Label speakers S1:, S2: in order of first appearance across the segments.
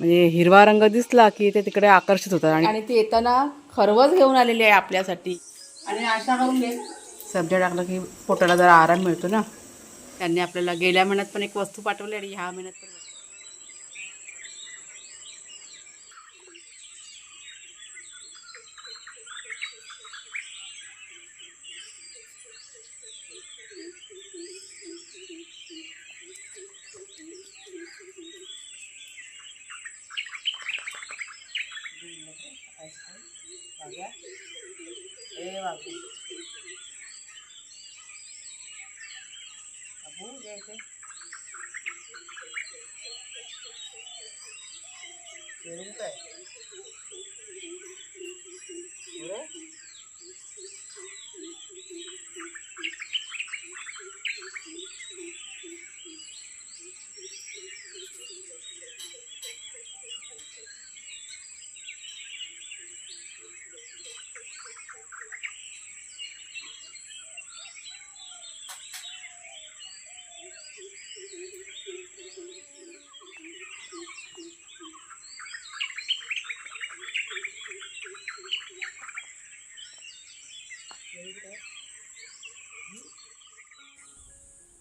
S1: म्हणजे हिरवा रंग दिसला की ते तिकडे आकर्षित होतात आणि आणि ते येताना खरवच घेऊन आलेली आहे आपल्यासाठी. आणि नाश्ता करून घे. सब्जा टाकलं की पोटाला जरा आराम मिळतो ना. त्यांनी आपल्याला गेल्या महिन्यात पण एक वस्तू पाठवली आणि ह्या महिन्यात पण ए बाबू बाबू जे इथे पेरून काय बरं?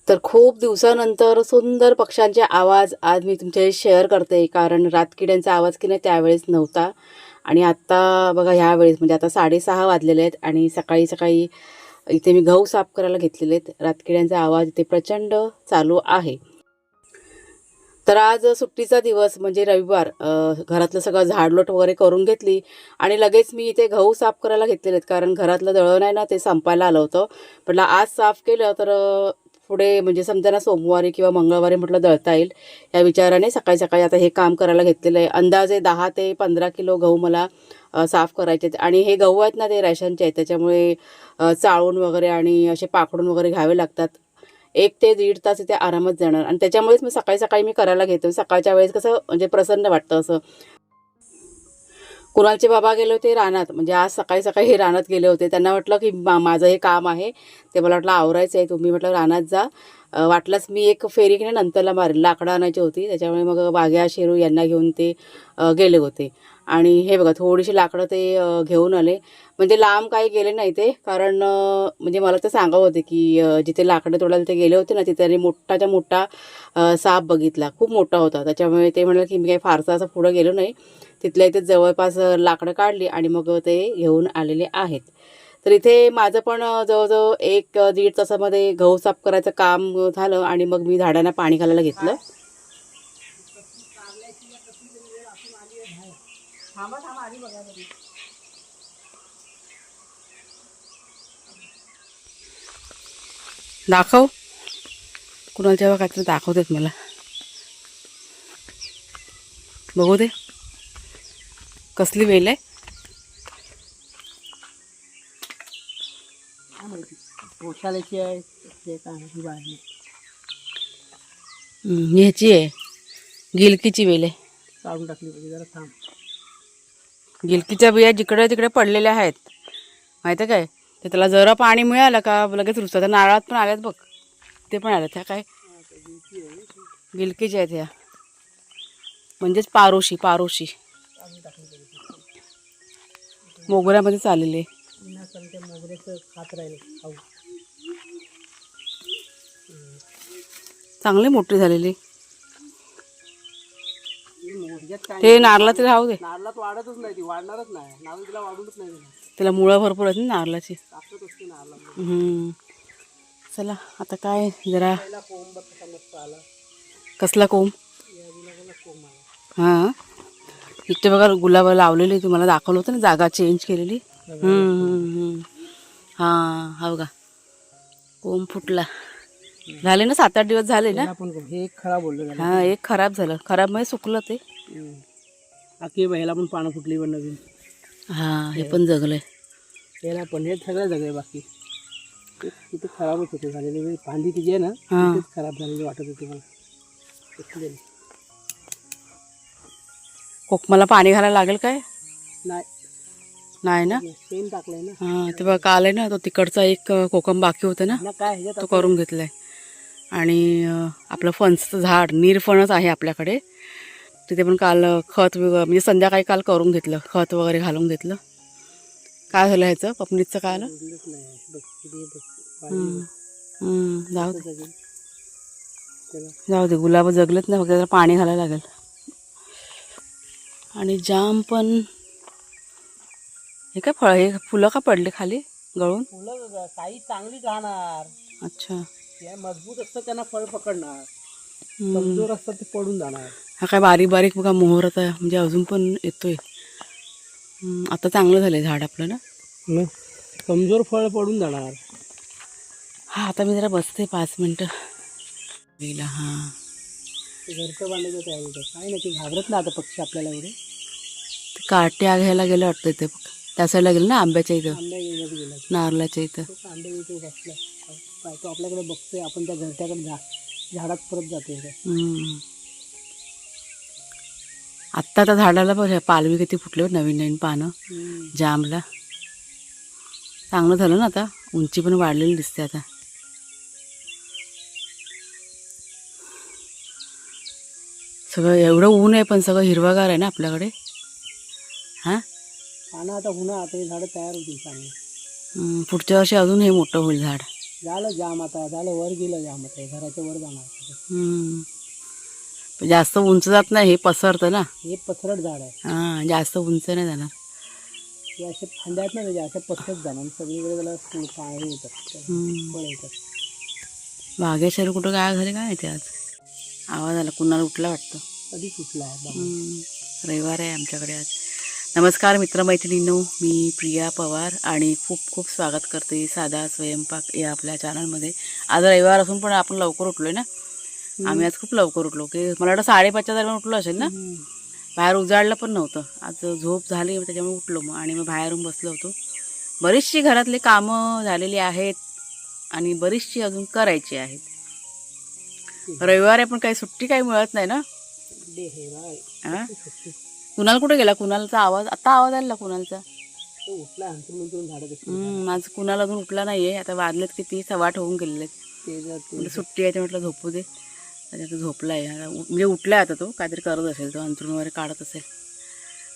S1: तर खूप दिवसानंतर सुंदर पक्ष्यांचे आवाज आज मी तुमच्याशी शेअर करते कारण रातकिड्यांचा आवाज की नाही त्यावेळेस नव्हता. आणि आत्ता बघा ह्या वेळेस म्हणजे आता साडेसहा वाजलेले आहेत आणि सकाळी सकाळी इथे मी गहू साफ करायला घेतलेले आहेत. रातकिड्यांचा आवाज इथे प्रचंड चालू आहे. तर आज सुट्टीचा दिवस म्हणजे रविवार. घरातलं सगळं झाडलोट वगैरे करून घेतली आणि लगेच मी इथे गहू साफ करायला घेतलेले आहेत कारण घरातलं दळण आहे ना ते संपायला आलं होतं. म्हटलं आज साफ केलं तर पुढे म्हणजे समजा ना सोमवारी किंवा मंगळवारी म्हटलं दळता येईल. या विचाराने सकाळी सकाळी आता हे काम करायला घेतलेलं आहे. अंदाजे दहा ते पंधरा किलो गहू मला साफ करायचे आहेत. आणि हे गहू आहेत ना ते रॅशनचे आहेत. त्याच्यामुळे चाळून वगैरे आणि असे पाकडून वगैरे घ्यावे लागतात. एक ते दीड तास इथे आरामात जाणार. आणि त्याच्यामुळेच मी सकाळी सकाळी मी करायला घेतो सकाळच्या वेळेस कसं म्हणजे प्रसन्न वाटतं असं. कुणालचे बाबा गेले होते रानात. म्हणजे आज सकाळी सकाळी हे रानात गेले होते. त्यांना म्हटलं की मा माझं हे काम आहे. ते मला वाटलं आवरायचं आहे. तुम्ही म्हटलं रानात जा. वाटलंच मी एक फेरी घेणे नंतरला मारेल लाकडं आणायची होती. त्याच्यामुळे मग बाग्या शेरू यांना घेऊन ते गेले होते. आणि हे बघा थोडीशी लाकडं ते घेऊन आले. म्हणजे लांब काही गेले नाही ते. कारण म्हणजे मला ते सांगावं होते की जिथे लाकडं तोडायला ते गेले होते ना तिथे त्यांनी मोठाच्या मोठा साप बघितला. खूप मोठा होता. त्याच्यामुळे ते म्हणाले की मी काही फारसा असं पुढं गेलो नाही. तिथल्या इथे जवळपास लाकडं काढली आणि मग ते घेऊन आलेले आहेत. तर इथे माझं पण जवळजवळ एक दीड तासामध्ये गहू साफ करायचं काम झालं आणि मग मी झाडांना पाणी घालायला घेतलं. दाखव. कुणाला जेव्हा काहीतरी दाखवतेत मला. बघू दे. कसली वेल आहे?
S2: आहे ते काय
S1: ह्याची आहे. गिलकीची वेल आहे.
S2: काढून टाकली पाहिजे जरा थांब.
S1: गिलकीच्या बिया जिकडे तिकडे पडलेल्या आहेत. माहिती आहे काय? ते त्याला जरा पाणी मिळालं का लगेच रुजतात त्या नारळात पण आल्यात बघ. ते पण आल्यात. ह्या काय? गिलकीच्या आहेत ह्या. म्हणजेच पारोशी पारोशी. मोगऱ्यामध्ये
S2: त्या मोगऱ्याचं खात राहिले खाऊ
S1: चांगले मोठे झालेले. ते नारळा ते राहू दे.
S2: नारळात वाढतच नाही ती वाढणारच नाही. नारळ तिला वाढूनच नाही
S1: त्याला मुळं भरपूर आहेत ना नारळाची.
S2: असते नारळा.
S1: चला आता काय जरा
S2: कोंब
S1: कसला कोंब? हां. इथे बघा गुलाब लावलेली तुम्हाला दाखवलं होतं ना जागा चेंज केलेली. हां हा बघा. कोंब फुटला. झाले ना सात आठ दिवस झाले ना?
S2: त्याला. हे एक खराब बोललं झालं
S1: हां एक खराब झालं. खराब म्हणजे सुकलं ते.
S2: बाकी ह्याला पण पानं फुटली पण नवीन.
S1: हां हे पण जगलंय.
S2: याला पण हे सगळं जगले बाकी. तिथे खराबच होते झालेले. फांदी तिची आहे ना खराब झालेली वाटत होती मला.
S1: कोकमाला पाणी घालायला लागेल काय?
S2: नाही.
S1: नाही ना?
S2: टाकलंय ना.
S1: हां ते बघा काल आहे ना तो तिकडचा एक कोकम बाकी होतं ना
S2: ना काय ह्याच्यात
S1: तो करून घेतलाय. आणि आपलं फणसचं झाड निरफणस आहे आपल्याकडे. तिथे पण काल खत म्हणजे संध्याकाळी काल करून घेतलं खत वगैरे घालून घेतलं. काय झालं ह्याचं? पपनीचं काय आलं?
S2: उरलंच नाही बघ किती बघ पाणी
S1: हम्म. हम्म, जाऊ दे.
S2: त्याला
S1: जाऊ दे गुलाब जगलेत ना फक्त त्याला पाणी घालायला लागेल. आणि जाम पण. हे काय फळ हे फुलं का पडले खाली गळून?
S2: फुलं काही चांगली राहणार.
S1: अच्छा.
S2: मजबूत असतं त्यांना फळ पकडणार. कमजोर असतात ते पडून जाणार.
S1: हा काय बारीक बारीक बघा मोहर आता म्हणजे अजून पण येतोय. आता चांगलं झालंय झाड आपलं ना?
S2: कमजोर फळ पडून जाणार.
S1: हा आता मी जरा बसते पाच मिनटं. हा.
S2: घरचं बांधायचं तयारी होतं काय नाही ते घाबरत ना आता पक्षी आपल्याला एवढे.
S1: ते काट्या घ्यायला गेलं वाटतं इथे. बघ त्या साईडला गेलं ना आंब्याच्या इथं?
S2: आंब्या गेला
S1: नारळाच्या इथं.
S2: तो बसला. काय तो आपल्याकडे बघतोय आपण त्या घरट्याकडे झा झाडात परत जातोय काय
S1: हम्म. आत्ता त्या झाडाला बघ पालवी किती फुटले बघ, नवीन नवीन पानं. जामला. चांगलं झालं ना आता. उंची पण वाढलेली दिसते आता. सगळं एवढं ऊन आहे पण सगळं हिरवागार आहे ना आपल्याकडे? हां?
S2: पानं आता होणार आता हे झाडं तयार होतील चांगली.
S1: पुढच्या वर्षी अजून हे मोठं होईल झाड.
S2: झालं जाम आता झालं वर गेलं जाम आता हे घराच्या वर जाणार.
S1: जास्त उंच जात नाही हे पसरतं ना.
S2: हे पसरट झाड आहे.
S1: हां जास्त उंच नाही जाणार.
S2: हे असे फांद्या आहेत ना त्याच्या अशा पसरत जाणार. सगळीकडे त्याला पाणी येतात. फळ येतात.
S1: वाघेश्वर कुठं काय झाले काय माहिती आज? आवाज आला कुणाला उठला वाटतं?
S2: कधी.
S1: हम्म, रविवार आहे आमच्याकडे आज. नमस्कार मित्रमैत्रिणींनो मी प्रिया पवार आणि खूप खूप स्वागत करते साधा स्वयंपाक या आपल्या चॅनलमध्ये. आज रविवार असून पण आपण लवकर उठलोय ना? आम्ही आज खूप लवकर उठलो. की मला वाटतं साडेपाचच्या दरम्यान उठलो असेल ना. बाहेर उजाडलं पण नव्हतं. आज झोप झाली त्याच्यामुळे उठलो मग आणि मग बाहेरून बसलो होतो. बरीचशी घरातली कामं झालेली आहेत आणि बरीचशी अजून करायची आहेत. रविवार आहे पण काही सुट्टी काही मिळत नाही ना?
S2: हे? सुट्टी.
S1: कुणाल कुठे गेला? कुणालचा आवाज? आता आवाज आला कुणालचा?
S2: उठला
S1: आज कुणाल अजून उठला नाहीये. आता वाजलेत किती? सवाट होऊन गेलेले सुट्टी आहे ते म्हटलं झोपू दे. आणि आता झोपलाय. आता उ- म्हणजे उठलाय आता तो. काहीतरी करत असेल तो अंतरून वगैरे काढत असेल.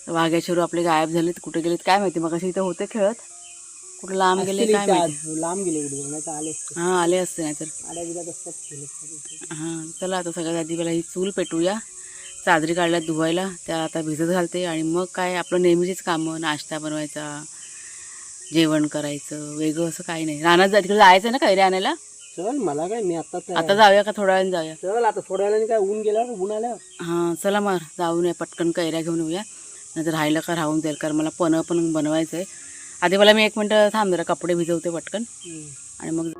S1: तर वाघेश्वर आपले गायब झालेत कुठे गेलेत काय माहिती? मग इथं होते खेळत. कुठे लांब गेले काय माहिती?
S2: लांब गेले कुठे नाही तर आले असते.
S1: हां आले असते नाहीतर.
S2: आड्या बिड्यात असतात गेले असते.
S1: हां चला आता सगळ्यात आधी ही चूल पेटूया. चादरी काढल्यात धुवायला त्या आता भिजत घालते आणि मग काय आपलं नेहमीचीच कामं नाश्ता बनवायचा जेवण करायचं वेगळं असं काही नाही. रानात जा तिकडे जायचं ना कैरी आणायला?
S2: चल मला काय मी आता.
S1: आता जाऊया का थोड्या वेळाने जाऊया?
S2: चल आता थोड्या वेळाने काय ऊन गेल्यावर ऊन आल्यावर?
S1: हां चला मग जाऊन या पटकन कैऱ्या घेऊन येऊया. नाहीतर राहिलं का राहून जाईल कारण मला पणं पण बनवायचं आहे आधी मला मी एक मिनटं थांब जरा कपडे भिजवते पटकन. आणि मग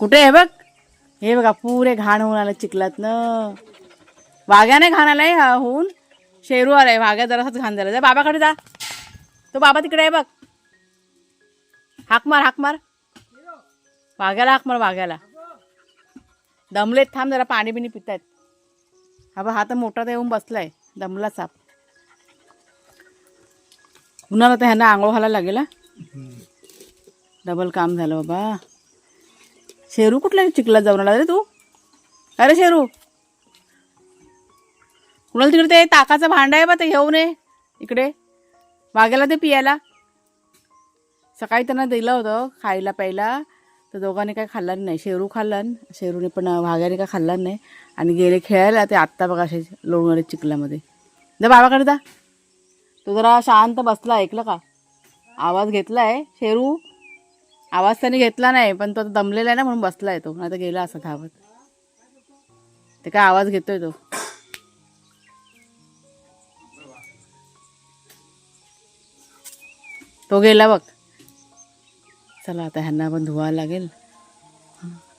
S1: कुठे आहे बघ? हे बघा पुरे घाण होऊन आलं चिखलात न वाघ्याने घाण आलाय होऊन. शेरू आलाय वाघ्या जरासाच घाण झाला. जा बाबाकडे जा. तो बाबा तिकडे आहे बघ. हाक मार हाक मार. वाघ्याला हाक मार वाघ्याला. दमलेत थांब जरा पाणी बिणी पितायत. हा बा हा तर मोठा तर येऊन बसलाय दमला साप. उन्हाला तर ह्यांना आंघोळ घालायला लागेल डबल काम झालं बाबा. शेरू कुठल्या चिखला जाऊन आला रे तू? अरे शेरू! कुणाला तिकडे ते ताकाचं भांड आहे बा ते घेऊन ये. इकडे. वागेला ते पियाला. सकाळी त्यांना दिलं होतं खायला प्यायला. तर दोघांनी काय खाल्लं नाही. शेरू खाल्लं शेरूने पण वाघ्याने काय खाल्लं नाही. आणि गेले खेळायला ते आत्ता बघा असे लोणवले चिखलामध्ये. जा बाबाकडे जा. तो जरा शांत बसला ऐकलं का? आवाज घेतला आहे शेरू? आवाज त्याने घेतला नाही पण तो आता दमलेला आहे ना म्हणून बसला आहे तो. नाही तर गेला असं धावत. ते काय आवाज घेतोय तो. तो गेला बघ. चला आता ह्यांना पण धुवायला लागेल.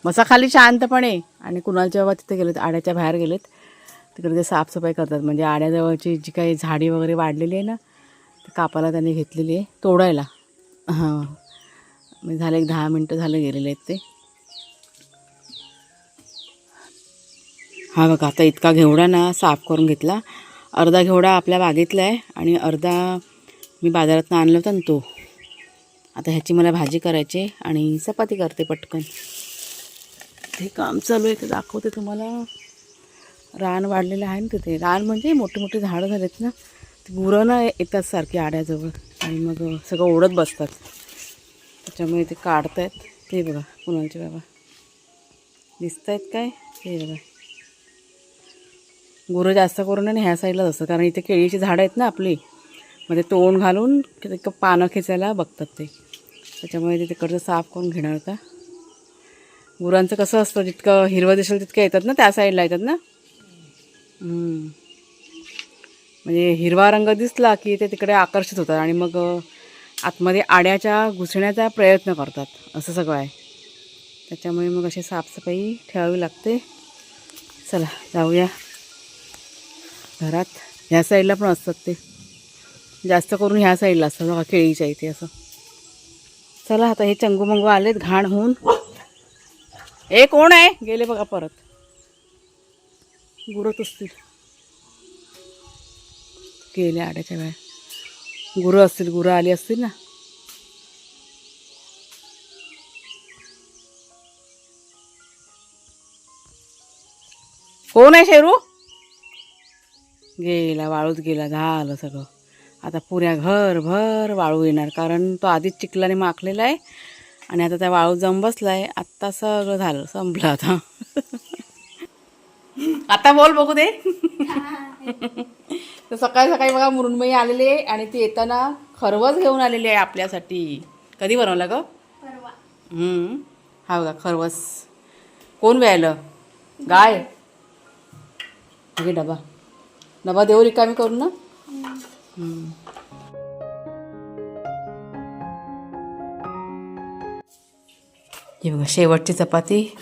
S1: मसा खाली शांतपणे. आणि कुणालच्या बाबा तिथे गेलेत आड्याच्या बाहेर गेलेत तिकडे ते साफसफाई करतात. म्हणजे आड्याजवळची जी काही झाडी वगैरे वाढलेली आहे ना ते कापायला त्यांनी घेतलेली आहे तोडायला. हां. म्हणजे झाले एक दहा मिनटं झाले गेलेले आहेत ते. हा बघा आता इतका घेवडा ना साफ करून घेतला. अर्धा घेवडा आपल्या बागेतला आहे आणि अर्धा मी बाजारातनं आणला होता ना तो. आता ह्याची मला भाजी करायची आहे आणि चपाती करते पटकन. ते काम चालू आहे ते दाखवते तुम्हाला. रान वाढलेलं आहे ना तिथे. रान म्हणजे मोठे मोठे झाडं झालेत ना. ते गुरं ना येतात सारखी आड्याजवळ. आणि मग सगळं ओढत बसतात. त्याच्यामुळे ते काढतायत. ते बघा कुणालचे बाबा. दिसत आहेत काय? ते बघा. गुरं जास्त करून आणि ह्या साईडलाच असतात कारण इथे केळीची झाडं आहेत ना आपली. मग ते तोंड घालून ते पानं खेचायला बघतात ते. त्याच्यामुळे ते तिकडचं साफ करून घेणार होता. गुरांचं कसं असतं जितकं हिरवं दिसेल तितकं येतात ना त्या साईडला येतात ना? म्हणजे हिरवा रंग दिसला की ते तिकडे आकर्षित होतात आणि मग आतमध्ये आड्याच्या घुसण्याचा प्रयत्न करतात. असं सगळं आहे. त्याच्यामुळे मग अशी साफसफाई ठेवावी लागते. चला जाऊया. घरात ह्या साईडला पण असतात ते. जास्त करून ह्या साईडला असतात बघा केळीच्या इथे असं. चला आता हे चंगू मंगू आलेत घाण होऊन. हे कोण आहे? गेले बघा परत. गुरत असतील. गेले आड्याच्या वेळा गुरं असतील गुरं आली असतील ना. कोण आहे शेरू? गेला वाळूत गेला झालं सगळं. आता पुऱ्या घरभर वाळू येणार कारण तो आधीच चिखलाने माखलेला आहे आणि आता त्या वाळूत जाऊन बसला आहे आत्ता सगळं झालं संपलं आता. आता बोल बघू दे. तर सकाळी सकाळी बघा मुरुणमयी आलेली आणि ती येताना खरवस घेऊन आलेली आहे आपल्यासाठी. कधी बनवला ग? हम्म. हा बघा खरवस. कोण व्यायलं गाय? डबा. डबा देऊ रिकामी करू ना. हे बघा शेवटची चपाती.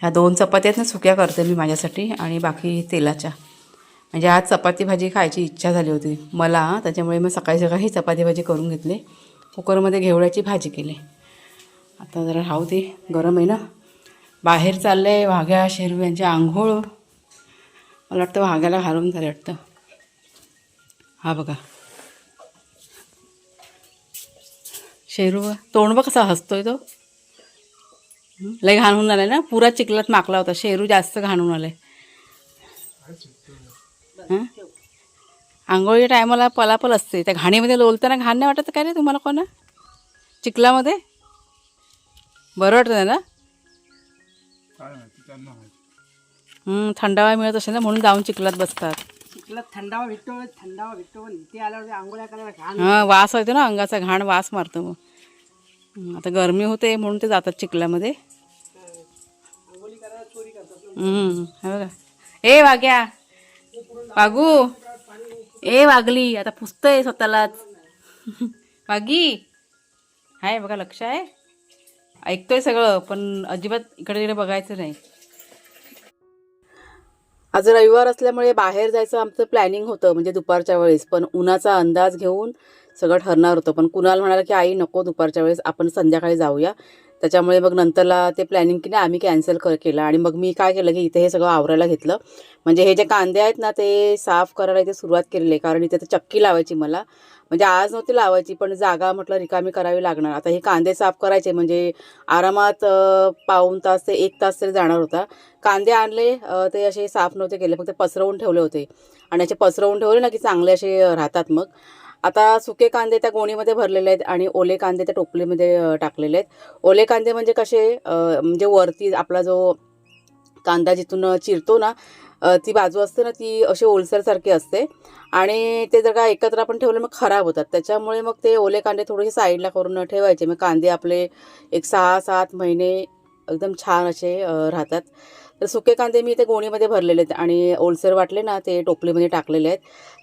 S1: ह्या दोन चपात्या आहेत ना सुक्या करते मी माझ्यासाठी आणि बाकी तेलाच्या. म्हणजे आज चपाती भाजी खायची इच्छा झाली होती. मला त्याच्यामुळे मी सकाळी सकाळी चपाती भाजी करून घेतली. कुकरमध्ये घेवड्याची भाजी केली. आता जरा राहू दे गरम आहे ना. बाहेर चाललं आहे वाघ्या शेरू यांची आंघोळ. मला वाटतं वाघ्याला घालून झालं वाटतं. हा बघा. शेरू तोंड बघ कसा हसतोय तो? लय घाण होऊन आलाय ना पुरा चिखलात माकला होता. शेरू जास्त घाण होऊन आलाय. हं? आंघोळीच्या टायमाला पलापल असते त्या घाणीमध्ये लोलताना घाण नाही वाटत काय रे तुम्हाला कोणा? चिखलामध्ये? बरं वाटतं ना थंडावा मिळत असेल ना म्हणून जाऊन चिखलात बसतात.
S2: चिखलात थंडावा भेटतो थंडावा भेटतो पण इथे आल्यावर ते आंघोळ्या करायला घाण
S1: हां वास येतो ना अंगाचा घाण वास मारतो मग. हं, आता गरमी होते म्हणून ते जातात चिखलामध्ये.
S2: आंघोळी करायला चोरी करतात
S1: हम्म, हे बघा ए वाग्या वागू ए वागली आता पुसतंय स्वतःलाच. वागी हाय बघा लक्ष आहे. ऐकतोय सगळं पण अजिबात इकडे तिकडे बघायचं नाही. आज रविवार असल्यामुळे बाहेर जायचं आमचं प्लॅनिंग होतं म्हणजे दुपारच्या वेळेस. पण उन्हाचा अंदाज घेऊन सगळं ठरणार होतं. पण कुणाल म्हणाला की आई नको दुपारच्या वेळेस आपण संध्याकाळी जाऊया. त्याच्यामुळे मग नंतरला ते प्लॅनिंग की नाही आम्ही कॅन्सल कर केलं. आणि मग मी काय केलं की इथे हे सगळं आवरायला घेतलं. म्हणजे हे जे कांदे आहेत ना ते साफ करायला इथे सुरुवात केलेली आहे. कारण इथे तर चक्की लावायची मला. म्हणजे आज नव्हती लावायची पण जागा म्हटलं रिकामी करावी लागणार. आता हे कांदे साफ करायचे म्हणजे आरामात पाऊन पाऊण तास ते एक तास तरी जाणार होता. कांदे आणले ते असे साफ नव्हते केले फक्त पसरवून ठेवले होते. आणि असे पसरवून ठेवले ना की चांगले असे राहतात मग. आता सुके कांदे त्या गोणीमध्ये भरलेले आहेत आणि ओले कांदे त्या टोपलीमध्ये टाकलेले आहेत. ओले कांदे म्हणजे कसे म्हणजे वरती आपला जो कांदा जिथून चिरतो ना ती बाजू असते ना ती अशी ओलसरसारखी असते. आणि ते जर का एकत्र आपण ठेवले मग खराब होतात. त्याच्यामुळे मग ते ओले कांदे थोडेसे साईडला करून ठेवायचे. मग कांदे आपले एक सहा सात महिने एकदम छान असे राहतात. तर सुके कांदे मी ते गोणीमध्ये भरलेले आहेत आणि ओलसर वाटले ना ते टोपलीमध्ये टाकलेले आहेत.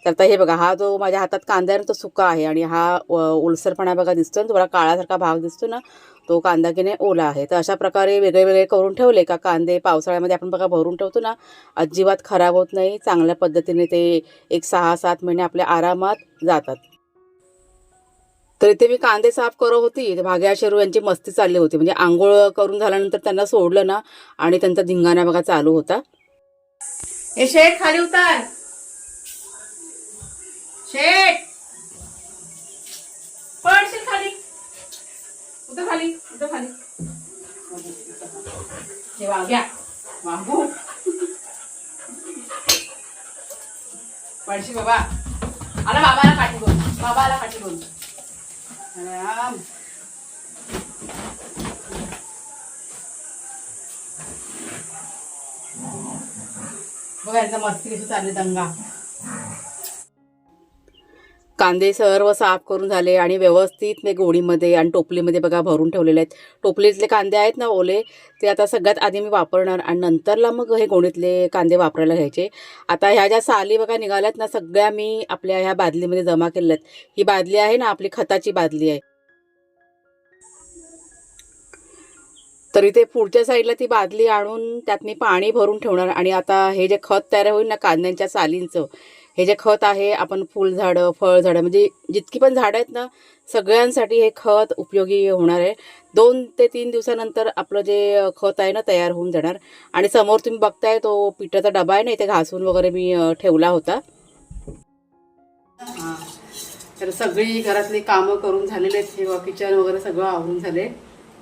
S1: तर आता हे बघा हा जो माझ्या हातात कांदा आहे ना तो सुका आहे आणि हा ओलसरपणा बघा दिसतो ना थोडा काळासारखा भाग दिसतो ना तो कांदा की नाही ओला आहे. तर अशा प्रकारे वेगळे वेगळे करून ठेवले का कांदे पावसाळ्यामध्ये आपण बघा भरून ठेवतो ना अजिबात खराब होत नाही चांगल्या पद्धतीने ते एक सहा सात महिने आपल्या आरामात जातात. तर इथे मी कांदे साफ करत होती. तर भाग्या शेरू यांची मस्ती चालली होती. म्हणजे आंघोळ करून झाल्यानंतर त्यांना सोडलं ना आणि त्यांचा धिंगाणा बघा चालू होता. हे शेठ खाली उतार. शेठ. पडशील खाली. उतर खाली उतर खाली. हे वाघ्या. वाघू. पडशी बाबा. आला बाबाला काठी बोल बाबाला काठी बोल राम बघा यांचा मस्ती कशी चालली दंगा. कांदे सर्व साफ करून झाले आणि व्यवस्थित मी गोडीमध्ये आणि टोपलीमध्ये बघा भरून ठेवलेले आहेत. टोपलीतले कांदे आहेत ना ओले ते आता सगळ्यात आधी मी वापरणार आणि नंतरला मग हे गोणीतले कांदे वापरायला घ्यायचे. आता ह्या ज्या साली बघा निघाल्यात ना सगळ्या मी आपल्या ह्या बादलीमध्ये जमा केलेल्या आहेत. ही बादली आहे ना आपली खताची बादली आहे. तर इथे पुढच्या साईडला ती बादली आणून त्यात मी पाणी भरून ठेवणार आणि आता हे जे खत तयार होईल ना कांद्यांच्या सालींचं हे जे खत आहे आपण फुलझाडं फळझाडं म्हणजे जितकी पण झाडं आहेत ना सगळ्यांसाठी हे खत उपयोगी होणार आहे. दोन ते तीन दिवसानंतर आपलं जे खत आहे ना तयार होऊन जाणार. आणि समोर तुम्ही बघताय तो पिठाचा डबा आहे ना इथे घासून वगैरे मी ठेवला होता. हां. तर सगळी घरातली कामं करून झालेले आहेत. किंवा किचन वगैरे सगळं आवरून झाले.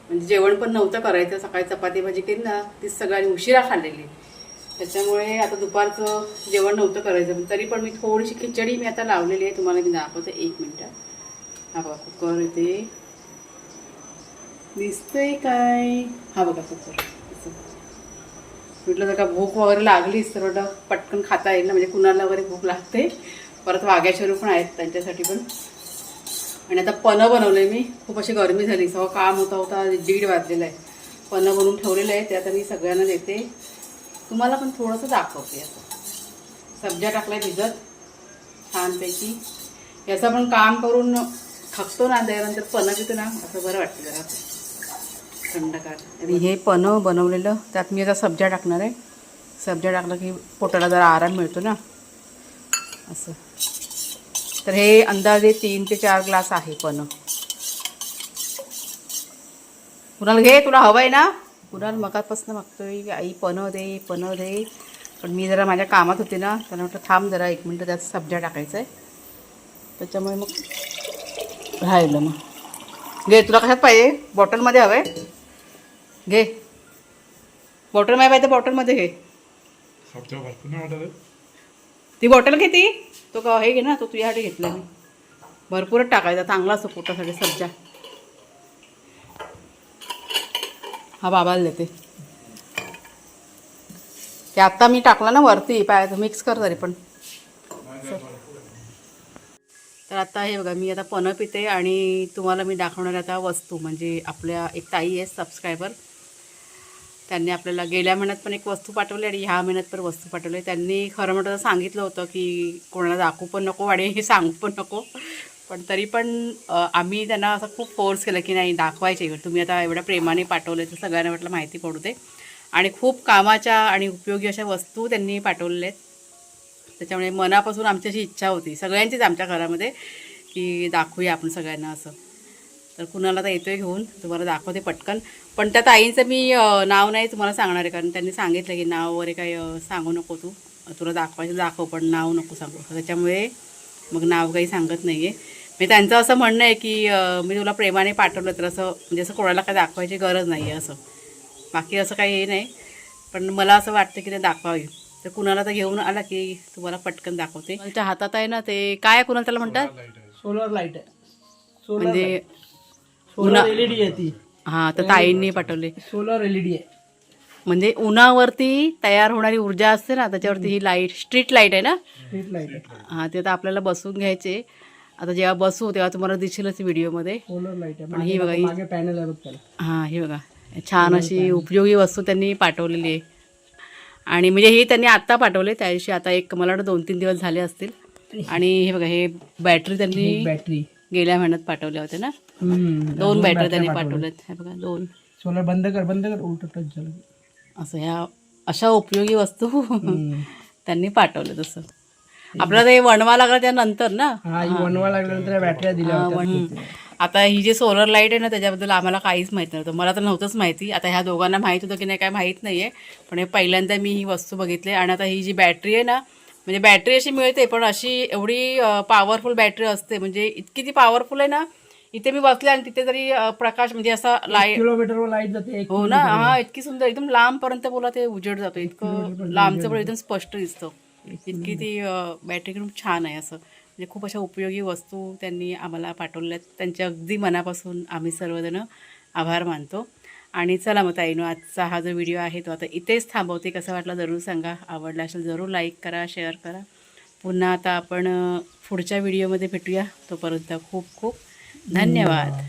S1: म्हणजे जेवण पण नव्हतं करायचं. सकाळी चपाती भाजी केली ना ती सगळ्यांनी उशिरा खाल्लेली. त्याच्यामुळे आता दुपारचं जेवण नव्हतं करायचं. तरी पण मी थोडीशी खिचडी मी आता लावलेली आहे. तुम्हाला मी दाखवते एक मिनटं. हा बघा कुकर येते. दिसतंय काय? हा बघा कुकर. म्हटलं जर का भूक वगैरे लागलीच तर म्हटलं पटकन खाता येईल ना. म्हणजे कुणाला वगैरे भूक लागते. परत वाघ्याशरू पण आहेत त्यांच्यासाठी पण. आणि आता पनं बनवले मी. खूप अशी गरमी झाली. सगळं काम होता होता दीड वाजलेलं आहे. पनं बनवून ठेवलेलं आहे. ते आता मी सगळ्यांना देते. तुम्हाला पण थोडंसं दाखवते असं. सब्जा टाकलाय भिजत छानपैकी. याचं पण काम करून थकतो ना त्यानंतर पनं पितो ना असं बरं वाटतं जरा. थंडकार हे पनं बनवलेलं त्यात मी आता सब्जा टाकणार आहे. सब्जा टाकलं की पोटाला जरा आराम मिळतो ना. असं. तर हे अंदाजे तीन ते चार ग्लास आहे पनं कुणाला घे तुला हवं आहे ना? कुणाला मगापासून मागतोय की आई पनं दे पनं दे. पण मी जरा माझ्या कामात होते ना त्यांना म्हटलं थांब जरा एक मिनटं त्यात सब्जा टाकायचा आहे त्याच्यामुळे मग राहिलं मग. घे तुला कशात पाहिजे? बॉटलमध्ये हवं आहे घे बॉटलमध्ये पाहिजे तर बॉटलमध्ये घे. ती बॉटल घे ती. तो का हे घे ना तो तुझ्यासाठी घेतला मी. भरपूरच टाकायचा चांगला असतो पोटासाठी सब्जा. हा बाबाला देते. ते आत्ता मी टाकला ना वरती पाय मिक्स कर तरी पण. तर आता हे बघा मी आता पनं पिते आणि तुम्हाला मी दाखवणार आता वस्तू. म्हणजे आपल्या एक ताई आहे सबस्क्रायबर त्यांनी आपल्याला गेल्या महिन्यात पण एक वस्तू पाठवली आणि ह्या महिन्यात पण वस्तू पाठवली. त्यांनी खरं म्हटलं तर सांगितलं होतं की कोणाला दाखवू पण नको आणि हे सांगू पण नको. पण तरी पण आम्ही त्यांना असं खूप फोर्स केलं की नाही दाखवायचे. तुम्ही आता एवढ्या प्रेमाने पाठवले तर सगळ्यांना म्हटलं माहिती पडू दे. आणि खूप कामाच्या आणि उपयोगी अशा वस्तू त्यांनी पाठवलेल्या आहेत. त्याच्यामुळे मनापासून आमची अशी इच्छा होती. सगळ्यांचीच आमच्या घरामध्ये की दाखवूया आपण सगळ्यांना असं. तर कुणाला तर येतोय घेऊन तुम्हाला दाखवते पटकन. पण त्या ताईंचं मी नाव नाही तुम्हाला सांगणार आहे कारण त्यांनी सांगितलं की नाव वगैरे काही सांगू नको तू. तुला दाखवायचं दाखव पण नाव नको सांगू. त्याच्यामुळे मग नाव काही सांगत नाही आहे म्हणजे त्यांचं असं म्हणणं आहे की मी तुला प्रेमाने पाठवलं तर असं म्हणजे असं कोणाला काही दाखवायची गरज नाही आहे असं. बाकी असं काही हे नाही. पण मला असं वाटतं की ते दाखवावी. तर कुणाला तर घेऊन आला की तुम्हाला पटकन दाखवते. त्यांच्या हातात आहे ना ते काय कुणाला त्याला म्हणतात?
S2: सोलर लाइट आहे. सोलर
S1: म्हणजे
S2: सोलर एलईडी आहे ती.
S1: हां तर ताईंनी पाठवले.
S2: सोलर एलईडी आहे.
S1: म्हणजे उन्हावरती तयार होणारी ऊर्जा असते ना त्याच्यावरती ही लाइट स्ट्रीट लाइट आहे ना?
S2: स्ट्रीट लाइट
S1: हां ते आता आपल्याला बसून घ्यायचे. आता जेव्हा बसू तेव्हा तुम्हाला दिसेलच व्हिडिओमध्ये
S2: सोलर लाइट आहे.
S1: पण ही बघा, ही-
S2: पॅनल आहे बघ त्याला.
S1: हां हे बघा. छान अशी उपयोगी वस्तू त्यांनी पाठवलेली आहे. आणि म्हणजे ही त्यांनी आत्ता पाठवले त्या दिवशी आता एक मला वाटतं दोन तीन दिवस झाले असतील. आणि हे बघा हे बॅटरी त्यांनी
S2: बॅटरी
S1: गेल्या महिन्यात पाठवल्या होत्या ना? दोन बॅटरी त्यांनी पाठवल्यात. हे बघा दोन.
S2: सोलर बंद कर बंद कर. उलट टच झालं.
S1: असं ह्या अशा उपयोगी वस्तू. त्यांनी पाठवलं तसं. आपल्याला ते वणवा लागला त्यानंतर ना?
S2: बनवा लागल्यानंतर बॅटऱ्या दिल्या
S1: आता ही जी सोलर लाइट आहे ना त्याच्याबद्दल आम्हाला काहीच माहीत नव्हतं. मला तर नव्हतंच माहिती. आता ह्या दोघांना माहीत होतं की नाही काय माहीत नाही आहे पण हे पहिल्यांदा मी ही वस्तू बघितली आणि आता ही जी बॅटरी आहे ना म्हणजे बॅटरी अशी मिळते पण अशी एवढी पॉवरफुल बॅटरी असते. म्हणजे इतकी ती पॉवरफुल आहे ना इथे मी बसले आणि तिथे जरी अं, प्रकाश म्हणजे असा लाइट
S2: किलोमीटरवर लाइट जाते एक
S1: हो ना हा इतकी सुंदर एकदम लांबपर्यंत बोला ते उजेड जातो. इतकं लांबचं पण एकदम स्पष्ट दिसतं. इतकी ती बॅटरी खूप छान आहे असं. म्हणजे खूप अशा उपयोगी वस्तू त्यांनी आम्हाला पाठवल्यात त्यांच्या अगदी मनापासून आम्ही सर्वजण आभार मानतो. आणि चला मग ताईनो आजचा हा जो व्हिडिओ आहे तो आता इथेच थांबवते. कसं वाटला जरूर सांगा. आवडला असेल जरूर लाईक करा शेअर करा. पुन्हा आता आपण अं, पुढच्या व्हिडिओमध्ये भेटूया. तोपर्यंत खूप खूप धन्यवाद